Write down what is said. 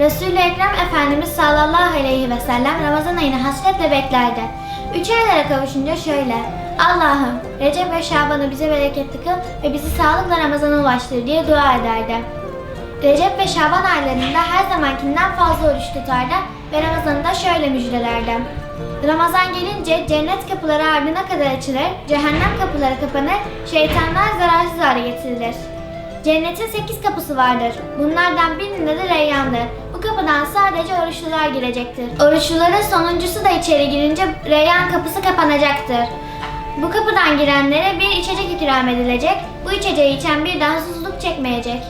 Resul-i Ekrem Efendimiz sallallahu aleyhi ve sellem Ramazan ayını hasretle beklerdi. Üç aylara kavuşunca şöyle, Allah'ım Recep ve Şaban'ı bize bereketli kıl ve bizi sağlıkla Ramazan'a ulaştır diye dua ederdi. Recep ve Şaban aylarında her zamankinden fazla oruç tutardı ve Ramazan'ı da şöyle müjdelerdi. Ramazan gelince cennet kapıları ardına kadar açılır, cehennem kapıları kapanır, şeytanlar zararsız hale getirilir. Cennetin sekiz kapısı vardır. Bunlardan birinin adı Reyyan'dır. Bu kapıdan sadece oruçlular girecektir. Oruçluların sonuncusu da içeri girince Reyyan kapısı kapanacaktır. Bu kapıdan girenlere bir içecek ikram edilecek. Bu içeceği içen bir daha susuzluk çekmeyecek.